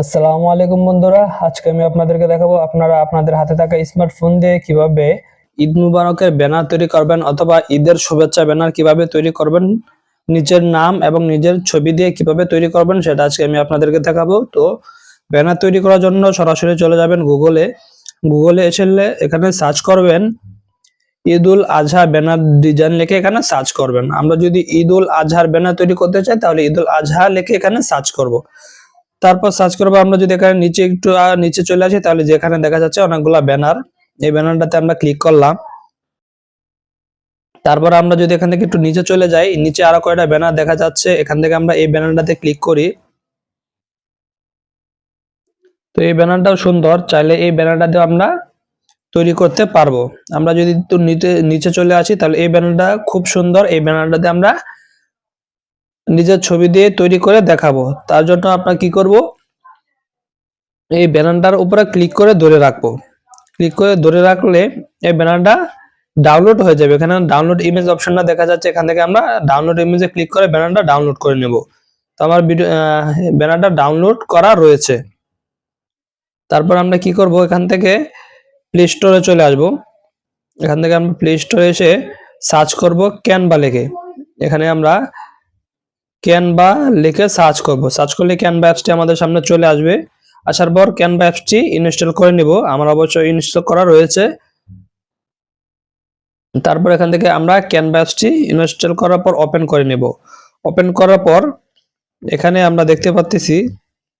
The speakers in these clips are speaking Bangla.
আসসালামু আলাইকুম বন্ধুরা, আজকে আমি আপনাদেরকে দেখাবো আপনারা আপনাদের হাতে থাকা স্মার্টফোন দিয়ে কীভাবে ঈদ মুবারকের ব্যানার তৈরি করবেন অথবা ঈদের শুভেচ্ছা ব্যানার কীভাবে তৈরি করবেন, নিজের নাম এবং নিজের ছবি দিয়ে কীভাবে তৈরি করবেন সেটা আজকে আমি আপনাদেরকে দেখাবো। তো ব্যানার তৈরি করার জন্য সরাসরি চলে যাবেন গুগলে গুগলে এসে এখানে সার্চ করবেন ঈদ উল আজহা ব্যানার ডিজাইন লিখে এখানে সার্চ করবেন। আমরা যদি ঈদ উল আজহার ব্যানার তৈরি করতে চাই তাহলে ঈদ উল আজহা লিখে এখানে সার্চ করব। তারপর সার্চ করব, আমরা যদি এখানে নিচে একটু নিচে চলে আসি, তাহলে যেখানে দেখা যাচ্ছে অনেকগুলা ব্যানার এই ব্যানারটাতে আমরা ক্লিক করলাম। তারপর আমরা যদি এখান থেকে একটু নিচে চলে যাই, নিচে আরও কয়টা ব্যানার দেখা যাচ্ছে, এখান থেকে আমরা এই ব্যানারটাতে ক্লিক করি। তো এই ব্যানারটাও সুন্দর, চাইলে এই ব্যানারটাতে আমরা তৈরি করতে পারব। আমরা যদি একটু নিচে চলে আসি, তাহলে এই ব্যানারটা খুব সুন্দর, এই ব্যানারটাতে আমরা নিজের ছবি দিয়ে তৈরি করে দেখাবো। তার জন্য আপনার কি করব? এই ব্যানারটার উপরে ক্লিক করে ধরে রাখব। ক্লিক করে ধরে রাখলে এই ব্যানারটা ডাউনলোড হয়ে যাবে। এখানে ডাউনলোড ইমেজ অপশনটা দেখা যাচ্ছে। এখান থেকে আমরা ডাউনলোড ইমেজে ক্লিক করে ব্যানারটা ডাউনলোড করে নেব। তো আমার ভিডিও ব্যানারটা ডাউনলোড করা রয়েছে। তারপর আমরা কি করব? এখান থেকে প্লে স্টোরে চলে আসব। এখান থেকে আমরা প্লে স্টোরে এসে সার্চ করব ক্যানভা লিখে। এখানে আমরা ক্যানভা লিখে সার্চ করব। সার্চ করলে ক্যানভা অ্যাপসটি আমাদের সামনে চলে আসবে। আসার পর ক্যানভা অ্যাপসটি ইনস্টল করে নিব। আমার অবশ্যই ইনস্টল করা রয়েছে। তারপর এখান থেকে আমরা ক্যানভা অ্যাপসটি ইনস্টল করার পর ওপেন করে নেব। ওপেন করার পর এখানে আমরা দেখতে পাচ্ছি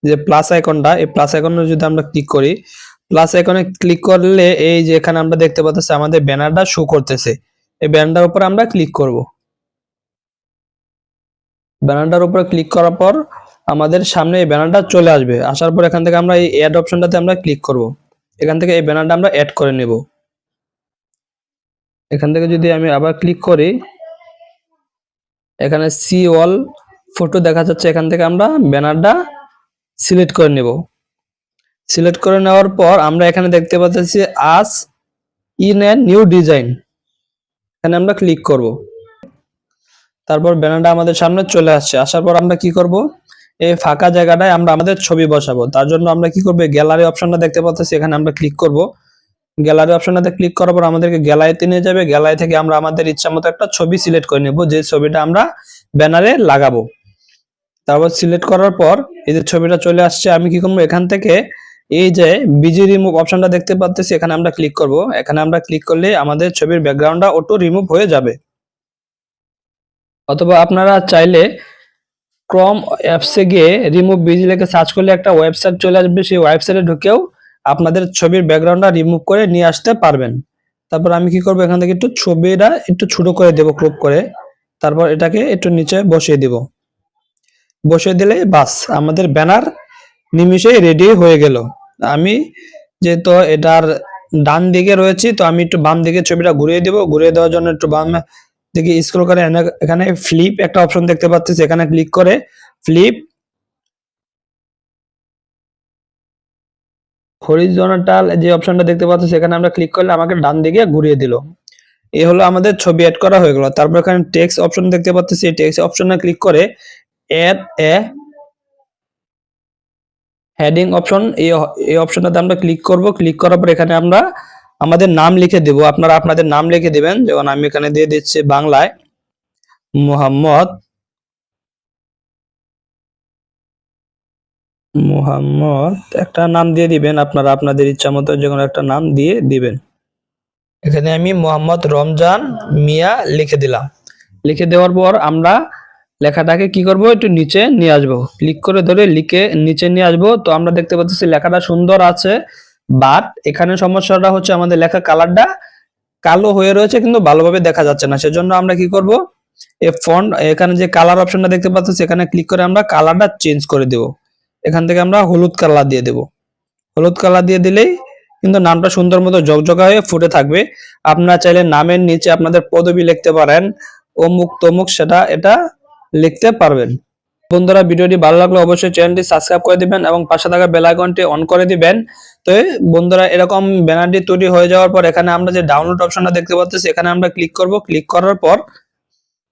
যে প্লাস আইকনটা এই প্লাস আইকনে যদি আমরা ক্লিক করি প্লাস আইকনে ক্লিক করলে এই যে এখানে আমরা দেখতে পাচ্ছি আমাদের ব্যানারটা শো করতেছে। এই ব্যানারটার উপর আমরা ক্লিক করব। ব্যানারটার উপরে ক্লিক করার পর আমাদের সামনে এই ব্যানারটা চলে আসবে। আসার পর এখান থেকে আমরা এই অ্যাড অপশনটাতে আমরা ক্লিক করব। এখান থেকে এই ব্যানারটা আমরা অ্যাড করে নেব। এখান থেকে যদি আমি আবার ক্লিক করি, এখানে সি অল ফটো দেখা যাচ্ছে, এখান থেকে আমরা ব্যানারটা সিলেক্ট করে নেব। সিলেক্ট করে নেওয়ার পর আমরা এখানে দেখতে পাচ্ছি as in a new design এখানে আমরা ক্লিক করব। তারপর ব্যানারটা আমাদের সামনে চলে আসছে। আসার পর আমরা কি করব? এই ফাঁকা জায়গাটায় আমরা আমাদের ছবি বসাবো। তার জন্য আমরা কি করব? গ্যালারি অপশনটা দেখতে পাচ্ছি এখানে আমরা ক্লিক করব। গ্যালারি অপশনটাতে ক্লিক করার পর আমাদেরকে গ্যালারিতে নিয়ে যাবে। গ্যালারি থেকে আমরা আমাদের ইচ্ছা মতো একটা ছবি সিলেক্ট করে নেব, যে ছবিটা আমরা ব্যানারে লাগাবো। তারপর সিলেক্ট করার পর এই যে ছবিটা চলে আসছে, আমি কি করব? এখান থেকে এই যে বিজি রিমুভ অপশনটা দেখতে পাচ্ছি এখানে আমরা ক্লিক করব। এখানে আমরা ক্লিক করলে আমাদের ছবির ব্যাকগ্রাউন্ডটা অটো রিমুভ হয়ে যাবে। অথবা আপনারা চাইলে ক্রম অ্যাপসে গিয়ে রিমুভ বিজি লিখে সার্চ করলে একটা ওয়েবসাইট চলে আসবে, সেই ওয়েবসাইটে ঢুকেও আপনাদের ছবির ব্যাকগ্রাউন্ডটা রিমুভ করে নিয়ে আসতে পারবেন। তারপর আমি কি করব, এখান থেকে একটু ছবিটা একটু ছোট করে দেব ক্রপ করে। তারপর এটাকে একটু নিচে বসিয়ে দেব। বসিয়ে দিলে বাস, আমাদের ব্যানার নিমিশেই রেডি হয়ে গেল। আমি যেহেতু এটার ডান দিকে রয়েছি, তো আমি একটু বাম দিকে ছবিটা ঘুরিয়ে দেব। ঘুরিয়ে দেওয়ার জন্য একটু বাম দিকে স্ক্রল করে এখানে ফ্লিপ একটা অপশন দেখতে পাচ্ছি এখানে ক্লিক করে ফ্লিপ হরিজন্টাল যে অপশনটা দেখতে পাচ্ছি সেখানে আমরা ক্লিক করলে আমাকে ডান দিকে ঘুরিয়ে দিল। এই হলো আমাদের ছবি অ্যাড করা হয়ে গেল। তারপর এখানে টেক্সট অপশন দেখতে পাচ্ছি এই টেক্সট অপশনে ক্লিক করে অ্যাড এ হেডিং অপশন এই অপশনটাতে আমরা ক্লিক করব। ক্লিক করার পর এখানে আমরা আমাদের নাম লিখে দেব। আপনারা আপনাদের নাম লিখে দিবেন। যেমন আমি এখানে দিয়ে দিচ্ছি বাংলায় মোহাম্মদ মোহাম্মদ। একটা নাম দিয়ে দিবেন। আপনারা আপনাদের ইচ্ছা মতো যে কোনো একটা নাম দিয়ে দিবেন। এখানে আমি মোহাম্মদ রমজান মিয়া লিখে দিলাম। লিখে দেওয়ার পর আমরা লেখাটাকে কি করব? একটু নিচে নিয়ে আসব। ক্লিক করে ধরে লিখে নিচে নিয়ে আসব। তো আমরা দেখতে পাচ্ছি লেখাটা সুন্দর আছে। বাট এখানে সমস্যাটা হচ্ছে আমাদের লেখা কালারটা কালো হয়ে রয়েছে কিন্তু ভালোভাবে দেখা যাচ্ছে না। সেজন্য আমরা কি করব? এই ফন্ট এখানে যে কালার অপশনটা দেখতে পাচ্ছি সেখানে ক্লিক করে আমরা কালারটা চেঞ্জ করে দেব। এখান থেকে আমরা হলুদ কালার দিয়ে দেব। হলুদ কালার দিয়ে দিলেই কিন্তু নামটা সুন্দর মতো জকজকা হয়ে ফুটে থাকবে। আপনারা চাইলে নামের নিচে আপনাদের পদবি লিখতে পারেন। অমুক তমুক সেটা, এটা লিখতে পারবেন। বন্ধুরা, ভিডিওটি ভালো লাগলে অবশ্যই চ্যানেলটি সাবস্ক্রাইব করে দিবেন এবং পাশে থাকা বেল আইকনটি অন করে দিবেন। তো বন্ধুরা, এরকম ব্যানারটি তৈরি হয়ে যাওয়ার পর এখানে আমরা যে ডাউনলোড অপশনটা দেখতে পাচ্ছি এখানে আমরা ক্লিক করব। ক্লিক করার পর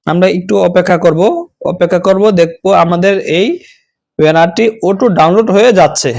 আমরা একটু অপেক্ষা করব। অপেক্ষা করব, দেখব আমাদের এই ব্যানারটি অটো ডাউনলোড হয়ে যাচ্ছে।